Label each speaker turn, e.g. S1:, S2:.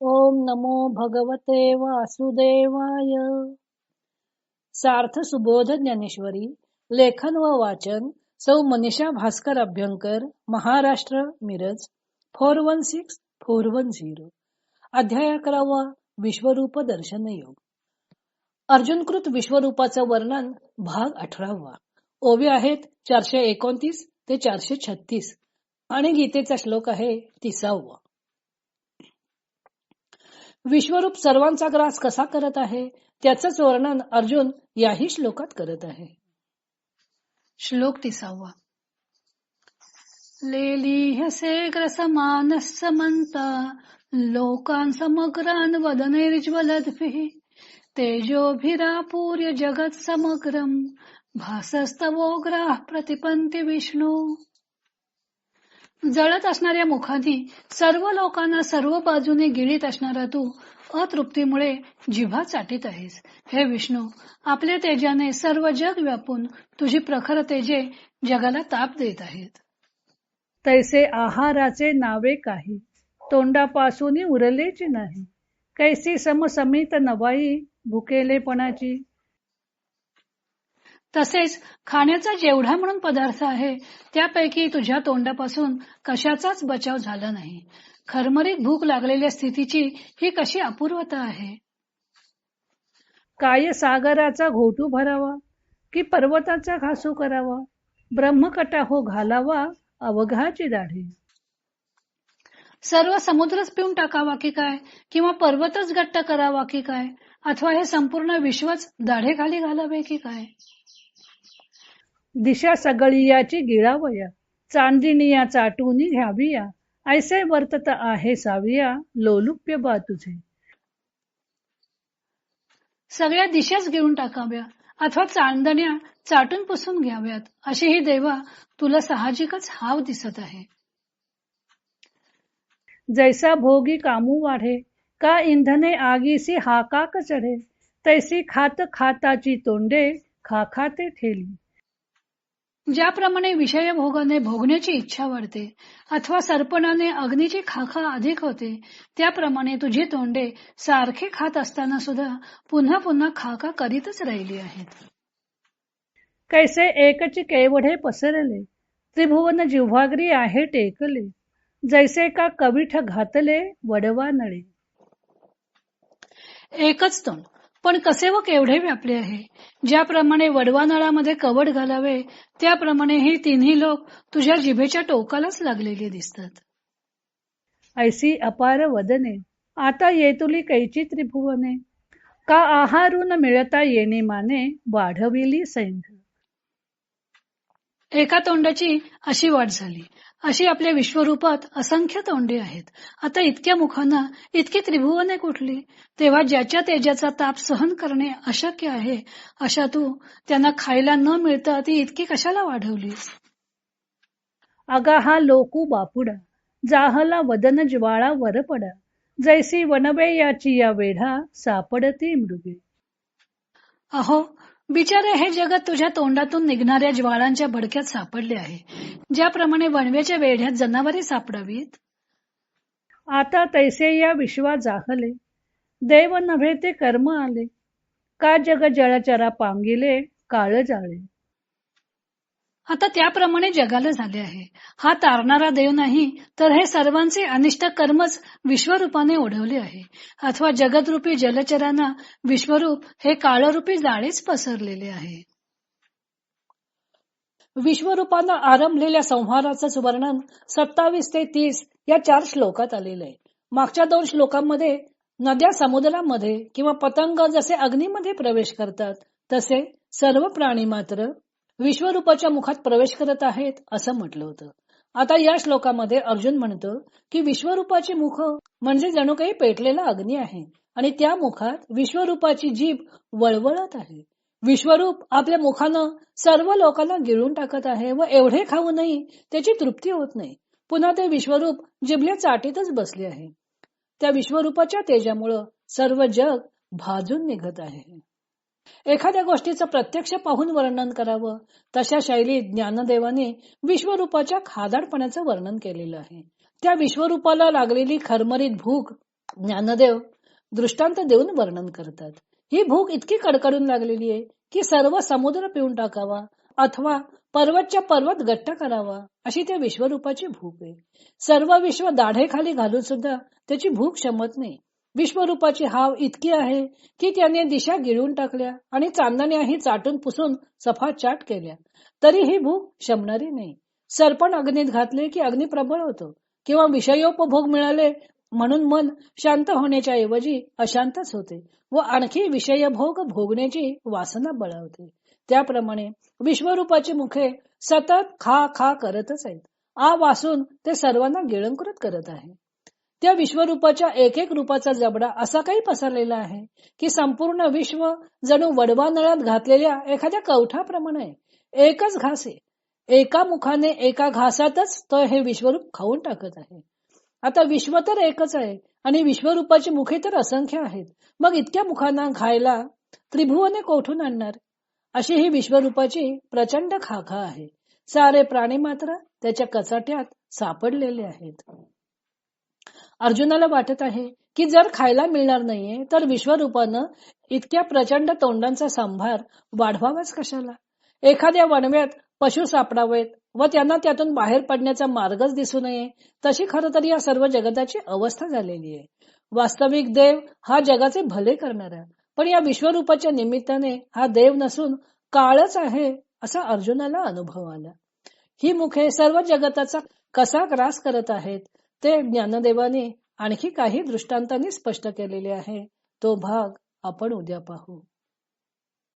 S1: ओम नमो भगवते वासुदेवाय. सार्थ सुबोध ज्ञानेश्वरी लेखन व वाचन Sau Manisha Bhaskar Abhyankar Maharashtra Miraj four one six four one zero. अध्याय अकरावा विश्वरूप दर्शन योग. अर्जुनकृत विश्वरूपाचं वर्णन भाग अठरावा. ओवी आहेत चारशे एकोणतीस ते चारशे छत्तीस. आणि गीतेचा श्लोक आहे तिसावा. विश्वरूप सर्वांचा ग्रास कसा करत आहे त्याच वर्णन अर्जुन याही श्लोकात करत आहे.
S2: श्लोक तिसावा. लेलीहसे ग्रसमानस्समन्ता लोकान् समग्रान् वदनैर्ज्वलद्भिः तेजोभिरापूर्य जगत् समग्रम् भासस्तवोग्राः प्रतिपंती विष्णू। जळत असणाऱ्या मुखाने सर्व लोकांना सर्व बाजूने गिळीत असणारा तू अतृप्तीमुळे जिभा चाटीत आहेस. हे विष्णू आपल्या तेजाने सर्व जग व्यापून तुझी प्रखर तेजे जगाला ताप देत आहेत.
S1: तैसे आहाराचे नावे काही तोंडापासून उरलेच नाही. कैसी समसमित नवाई भुकेलेपणाची
S2: तसेच खाण्याचा जेवढा म्हणून पदार्थ आहे त्यापैकी तुझ्या तोंडापासून कशाचाच बचाव झाला नाही. खरमरीत भूक लागलेल्या स्थितीची ही कशी अपूर्वता आहे?
S1: काय सागराचा घोटू भरावा कि पर्वताचा घासू करावा? ब्रह्मकटा हो घालावा अवघाची दाढी.
S2: सर्व समुद्रच पिऊन टाकावा की काय? किंवा पर्वतच गट्ट करावा की काय? अथवा हे संपूर्ण विश्वच दाढे खाली घालावे की काय?
S1: दिशा सगळियाची गिळावया चांदिनिया चाटूनी घ्याविया ऐसे वर्तत आहे साविया लोलुप्य बा तुझे.
S2: सगळ्या दिशाच घेऊन टाकाव्या अथवा चांदण्या चाटून पुसून घ्याव्यात अशी ही देवा तुला साहजिकच हाव दिसत आहे.
S1: जैसा भोगी कामू वाढे का इंधने आगीसी हाकाक चढे तैसी खात खाताची तोंडे खाखाते ठेली.
S2: ज्याप्रमाणे विषय भोगाने भोगण्याची इच्छा वाढते अथवा सर्पणाने अग्नीची खाखा अधिक होते त्याप्रमाणे तुझी तोंडे सारखे खात असताना सुद्धा पुन्हा पुन्हा खाका करीतच राहिली आहेत.
S1: कैसे एकची केवढे पसरले त्रिभुवन जिव्हाग्री आहे टेकले जैसे का कविठ घातले वडवा नळे.
S2: एकच तोंड पण कसे व केवढे व्यापले आहे? ज्याप्रमाणे वडवा नळामध्ये कवड घालावे त्याप्रमाणे हे तिन्ही लोक तुझ्या जिभेच्या टोकालाच लागलेले दिसतात.
S1: ऐसी अपार वदने आता येतुली कैची त्रिभुवने का आहारून मिळता येणे माने वाढविली सैंध.
S2: एका तोंडाची अशी वाट झाली. अशी आपल्या विश्वरूपात असंख्य तोंडे आहेत. आता इतक्या मुखांना इतकी त्रिभुवने कुठली? तेव्हा ज्याच्या तेजाचा ताप सहन करणे अशक्य आहे अशा तू त्यांना खायला न मिळता ती इतकी कशाला वाढवलीस
S1: अगा हा लोकू बापुडा जाहला वदन ज्वाळा वरपडा जैसी वनवे याची या वेढा सापडती मृगे.
S2: अहो बिचारे हे जगत तुझ्या तोंडातून निघणाऱ्या ज्वाळांच्या भडक्यात सापडले आहे. ज्याप्रमाणे वणव्याच्या वेढ्यात जनावरे सापडावीत?
S1: आता तैसे या विश्वा जाहले. देव नव्हे ते कर्म आले. का जग जळचरा पांगिले काळ जाळे?
S2: आता त्याप्रमाणे जगाला झाले आहे. हा तारणारा देव नाही तर हे सर्वांचे अनिष्ट कर्मच विश्वरूपाने ओढवले आहे. अथवा जगदरूपी जलचरांना विश्वरूप हे काळरूपी जाळेच पसरलेले आहे.
S1: विश्वरूपानं आरंभलेल्या संहाराचं वर्णन सत्तावीस ते तीस या चार श्लोकात आलेलं आहे. मागच्या दोन श्लोकांमध्ये नद्या समुद्रामध्ये किंवा पतंग जसे अग्नीमध्ये प्रवेश करतात तसे सर्व प्राणी मात्र विश्वरूपाच्या मुखात प्रवेश करत आहेत असं म्हटलं होतं. आता या श्लोकामध्ये अर्जुन म्हणतो की विश्वरूपाचे मुख म्हणजे जणू काही पेटलेला अग्नी आहे आणि त्या मुखात विश्वरूपाची जीभ वळवळत आहे. विश्वरूप आपल्या मुखानं सर्व लोकांना गिळून टाकत आहे व एवढे खाऊनही त्याची तृप्ती होत नाही. पुन्हा ते विश्वरूप जिभल्या चाटीतच बसले आहे. त्या विश्वरूपाच्या तेजामुळं सर्व जग भाजून निघत आहे. एखाद्या गोष्टीचं प्रत्यक्ष पाहून वर्णन करावं तशा शैलीत ज्ञानदेवाने विश्वरूपाच्या खादाडपणाचं वर्णन केलेलं आहे. त्या विश्वरूपाला लागलेली खरमरीत भूक
S2: ज्ञानदेव दृष्टांत देऊन वर्णन करतात. ही भूक इतकी कडकडून लागलेली आहे की सर्व समुद्र पिऊन टाकावा अथवा पर्वतच्या पर्वत गट्ट करावा अशी त्या विश्वरूपाची भूक आहे. सर्व विश्व दाढेखाली घालून सुद्धा त्याची भूक शमत नाही. विश्वरूपाची हाव इतकी आहे की त्याने दिशा गिळून टाकल्या आणि चांदण्याही चाटून पुसून सफाचाट केल्या. तरी ही भूक शमणारी नाही. सरपण अग्नीत घातले की अग्नी प्रबळ होतो. किंवा विषयोपभोग मिळाले म्हणून मन शांत होण्याच्या ऐवजी अशांतच होते व आणखी विषयभोग भोगण्याची वासना बळावते. त्याप्रमाणे विश्वरूपाची मुखे सतत खा खा करतच आहेत. आ वासून ते सर्वांना गिळंकृत करत आहे. त्या विश्वरूपाच्या एक एक रूपाचा जबडा असा काही पसरलेला आहे की संपूर्ण विश्व जणू वडवा नळात घातलेल्या एखाद्या कवठाप्रमाणे एकच घास आहे. एका मुखाने एका घासातच तो हे विश्वरूप खाऊन टाकत आहे. आता विश्व तर एकच आहे आणि विश्वरूपाची मुखे तर असंख्य आहेत. मग इतक्या मुखांना खायला त्रिभुवने कोठून आणणार? अशी ही विश्वरूपाची प्रचंड खाखा आहे. सारे प्राणी मात्र त्याच्या कचाट्यात सापडलेले आहेत. अर्जुनाला वाटत आहे की जर खायला मिळणार नाहीये तर विश्वरूपानं इतक्या प्रचंड तोंडांचा संभार वाढवावाच कशाला? एखाद्या वणव्यात पशु सापडावेत व त्यांना त्यातून बाहेर पडण्याचा मार्गच दिसू नये तशी खर तर या सर्व जगताची अवस्था झालेली आहे. वास्तविक देव हा जगाचे भले करणारा पण या विश्वरूपाच्या निमित्ताने हा देव नसून काळच आहे असा अर्जुनाला अनुभव आला. ही मुखे सर्व जगताचा कसा ग्रास करत आहेत ते ज्ञानदेवाने आणखी काही दृष्टांतांनी स्पष्ट केलेले आहे. तो भाग आपण उद्या पाहू.